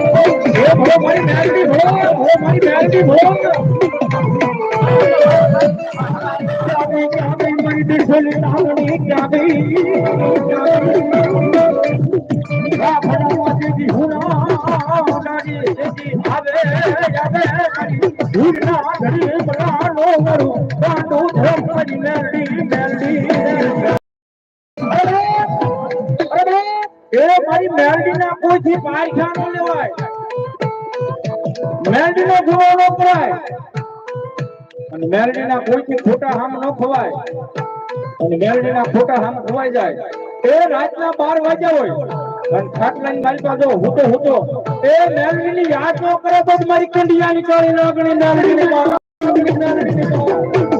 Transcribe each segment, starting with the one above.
हमारी बैल भी भोग वो हमारी बैल भी भोग ढूंढना गरीब लालो मरू बांधो धर्म मेरी मेरी મારી મેલડી ના કોઈ થી ન લેવાય. મેલડી નો જોવો ન કરાય અને મેલડી ના કોઈ થી ખોટા હામ ન ખવાય. અને મેલડી ના ખોટા હામ ખવાઈ જાય. એ રાતના બાર વાગ્યા હોય. અને ખાટલા ની મારી પાસે હુતો હુતો, એ મેલડી ની યાદ ન કરે તો મારી કંડિયા નીકળી લાગણી ગણી મેલડી ની. મેલડી ની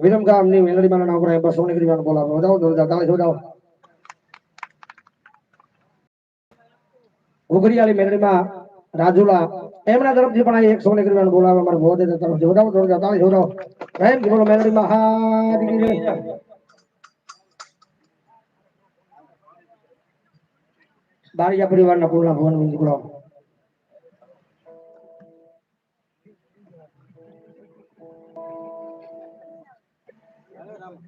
વિરમ ગામની મેલડી માના નામ પર બસો નીકળી જવાનું બોલાવો. વધાવો જોરદાર તાળી જોડાવો ઘુઘરીયાળી મેલડીમાં રાજુલા, એમના તરફથી પણ આ એકસો નીકળી જવાનું બોલાવો અમારે બોધે તરફ જોડાવો જોરદાર તાળી જોડાવો થી બોલો મેલડીમાં હા, દીકરી. બારિયા પરિવારના પૂર્ણ ભવન નીકળો.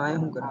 આ હું કરે?